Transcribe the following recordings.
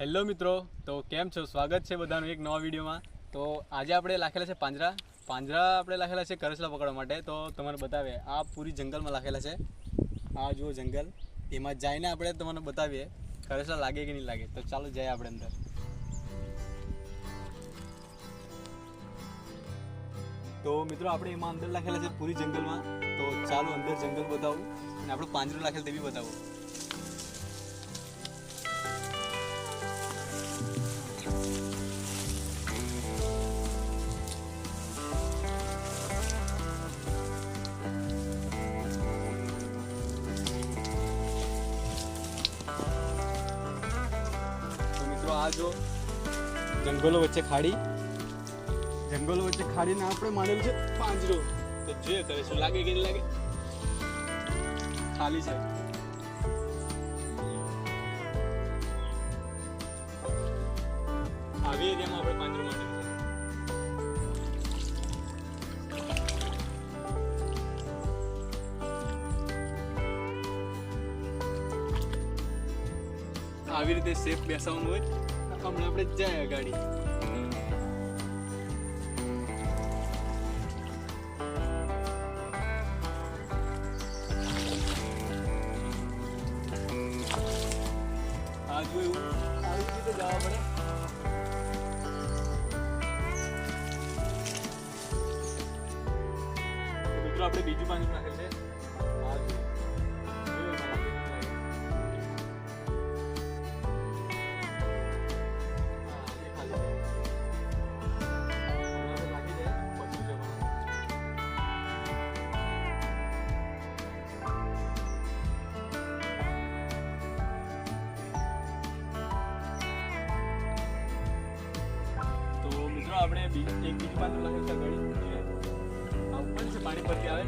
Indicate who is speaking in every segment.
Speaker 1: Hello મિત્રો, તો કેમ છો? સ્વાગત છે બધાનું એક નવા વિડીયોમાં. તો આજે આપણે લાખેલા છે પાંજરા. પાંજરા આપણે લાખેલા છે કરસલા પકડવા માટે. તો તમને બતાવીએ, આ પૂરી જંગલમાં લાખેલા છે. આ જુઓ જંગલ. એમાં જઈને આપણે તમને બતાવીએ કરસલા લાગે કે નહીં લાગે. તો ચાલો જઈએ આપણે અંદર. તો મિત્રો, આપણે એમાં અંદર લાખેલા છે પૂરી જંગલમાં. તો ચાલો અંદર જંગલ બતાવું અને આપણું પાંજરું લાખેલ તે બી બતાવું. આ જો જંગલો વચ્ચે ખાડી. જંગલો વચ્ચે ખાડીને આપણે માનેલું છે પાંજરો. તો જોઈએ કરે શું લાગે કે લાગે. ખાલી છે. આવી એરિયામાં આપણે પાંજરો માનેલું આવી રીતે સેફ બેસાવાનું હોય. હમણાં આપણે જાય ગાડી આ જો એવું આવી રીતે જવા પડે. તો મિત્રો, આપણે બીજું પાણી નાખે છે. આપણે એક બીજ લખેલ છે ગણિત આ છે, પાણી પરથી આવે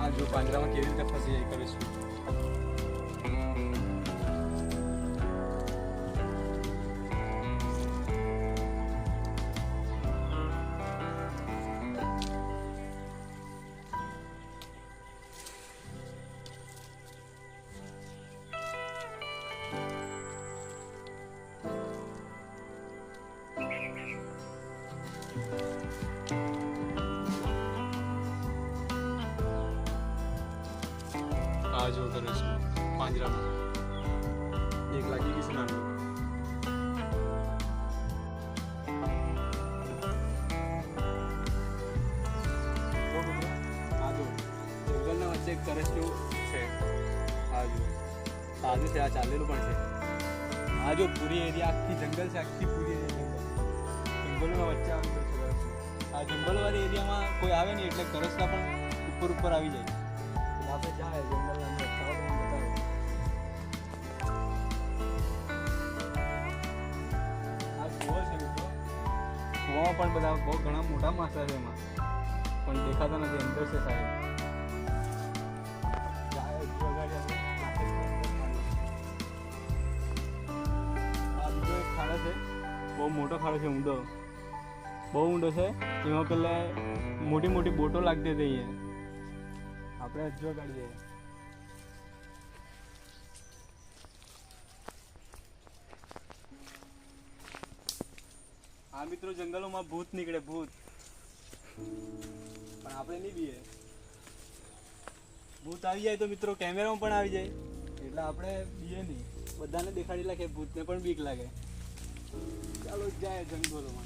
Speaker 1: આ જો પાંજરામાં કેવી રીતે ફસી જાય કરીશું. જો છે પાંજરામાં એક લાગી ગઈ છે નાનું વચ્ચે કરસલું આ જો તાજું છે આ ચાલેલું પણ છે આ જો પૂરી એરિયા આખી જંગલ છે આખી પૂરી જંગલોના વચ્ચે આ જંગલવાળી એરિયામાં કોઈ આવે નહીં એટલે કરસલા પણ ઉપર ઉપર આવી જાય કૂવામાં પણ બધા બહુ ઘણા મોટા માછલા છે એમાં. પણ દેખાતા નથી, અંદર છે સાહેબ. ખાડો છે, બહુ મોટો ખાડો છે ઊંડો. બહુ ઊંડો છે, એમાં પેલા મોટી મોટી બોટો લાગતી હતી આપણે હજુ અગાડી આ મિત્રો, જંગલોમાં ભૂત નીકળે, ભૂત. પણ આપણે નહીં બીએ. ભૂત આવી જાય તો મિત્રો કેમેરામાં પણ આવી જાય. એટલે આપણે બીએ નહીં. બધાને દેખાડી લાગે ભૂતને પણ બીક લાગે. ચાલો જાય જંગલોમાં.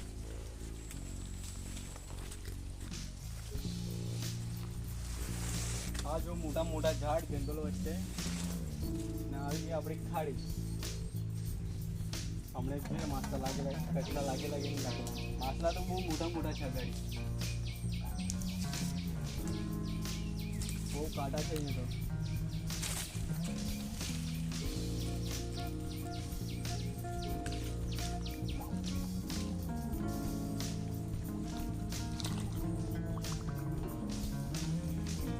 Speaker 1: આ જો મોટા મોટા ઝાડ જંગલો વચ્ચે. ને આવી આપણી ખાડી. હમણાં જોઈએ માછલા લાગેલા કચરા લાગેલા કે નહીં લાગેલા માછલા તો બહુ મોટા મોટા છે ગાડી બહુ કાંટા છે અહીંયા તો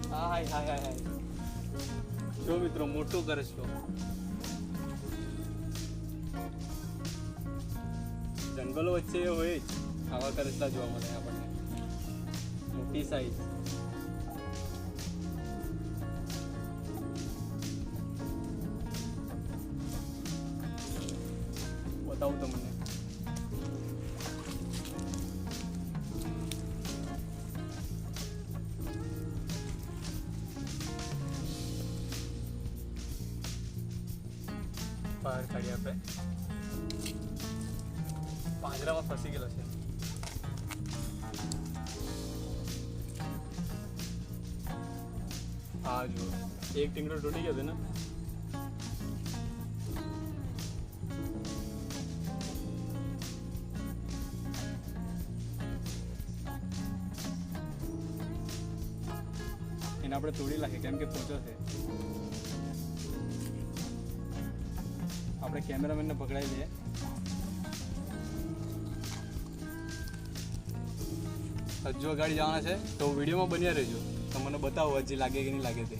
Speaker 1: હા હાય હાય હાય હાય જો મિત્રો મોટો કરે જંગલો વચ્ચે હોય જ. આવા કરસલા જોવા મળે આપણને. મોટી સાઈઝ બતાવું તમને. બહાર કાઢીએ આપણે. પાંજરામાં ફસી ગયેલો છે. હા જો એક ટીંગડો તૂટી ગયો છે ને. એને આપણે તોડી નાખીએ, કેમ કે પોચો છે. આપણે કેમેરામેનને પકડાવી લઈએ હજુ ગાડી જવાના છે, તો વિડીયોમાં બન્યા રહેજો. તો મને બતાવો હજી લાગે કે નહીં લાગે તે.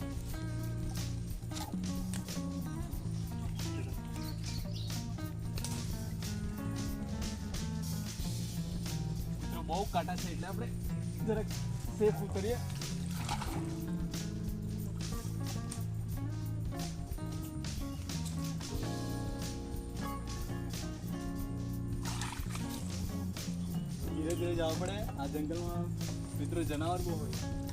Speaker 1: બહુ કાંટા છે એટલે આપણે જરાક સેફ ઉતરીએ. જવા પડે. આ જંગલમાં મિત્રો જનાવર બહુ હોય.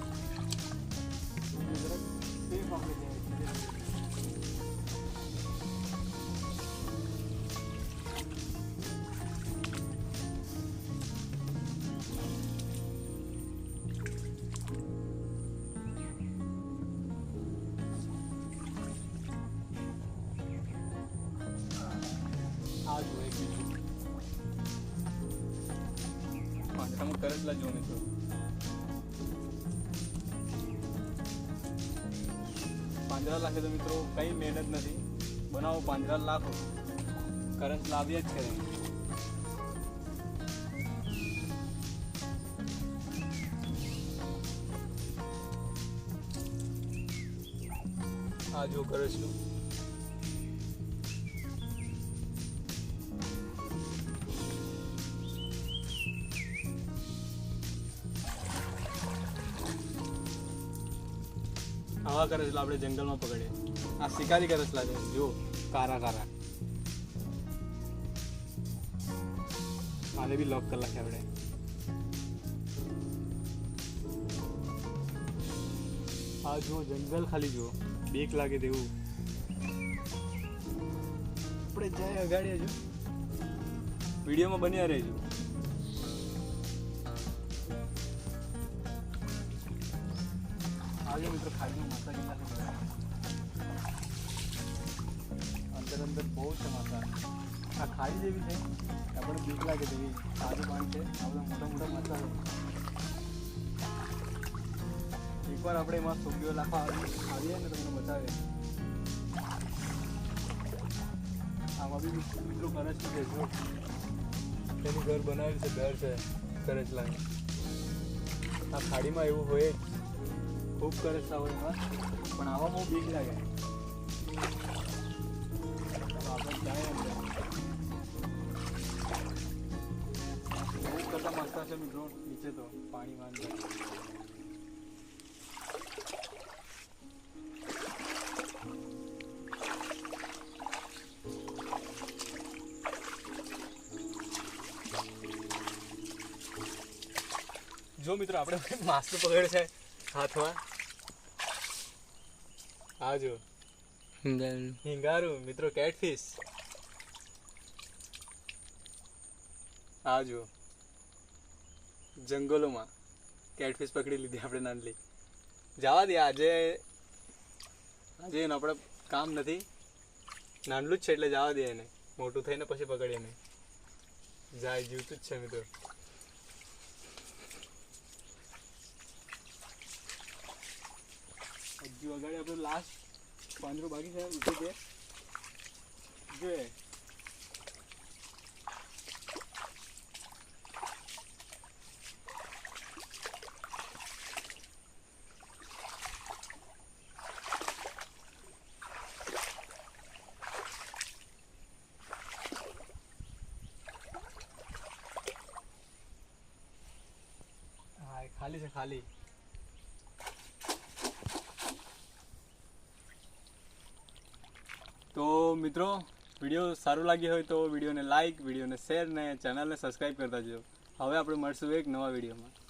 Speaker 1: કરેલા જો મિત્રો પાંજરા લાખે તો મિત્રો, કઈ મહેનત નથી. બનાવો પાંજરા લાખો. કરંટ લાવ્યા જ કરે આ જો કરે છે. આવા કરસલા આપણે જંગલમાં પકડીએ. આ શિકારી કરસલા છે જો કારા કારા. આને બી લોક કરી નાખે આપણે. આ જુઓ, જંગલ ખાલી જુઓ. બીક લાગે તેવું. આપણે જાય અગાડી હજુ વિડીયોમાં બન્યા રહેજો. આજે મિત્રો ખાડીમાં માથા નથી અંદર અંદર બહુ છે માથા આ ખાડી જેવી છે આપણે બીક લાગે તેવી સાદું પાણી છે. આ બધા મોટા મોટા માથા એકવાર આપણે એમાં સુગીઓ લાખવા આવી આવીએ ને તમને બતાવે આમાં બી મિત્રો કરજ છે જો તેનું ઘર બનાવેલું છે, ઘર છે કરજ લાગે આ ખાડીમાં એવું હોય ખૂબ કરે હોય એમાં પણ આવા બહુ બીક લાગે. આપણે કરતા મારતા છે મિત્રો, નીચે તો પાણી વાંધો જો મિત્રો, આપણે માસ્ક પકડ્યો છે હાથમાં? આજો હિંગારું. મિત્રો કેટફિશ આ જો જંગલોમાં કેટફિશ પકડી લીધી આપણે નાનલી. જવા દે આજે આજે એનું આપણે કામ નથી. નાનલું જ છે એટલે જવા દે એને. મોટું થઈને પછી પકડીએ એને. જાય જીવતું જ છે મિત્રો. जो अगर अपने लास्ट पाँच रो बाकी है, उसे दे जो है। हाँ, खाली से खाली। મિત્રો વીડિયો સારું લાગ્યો હોય તો વિડીયોને લાઇક વિડીયોને શેર ને ચેનલને સબસ્ક્રાઈબ કરતા જજો. હવે આપણે મળશું એક નવા વિડીયોમાં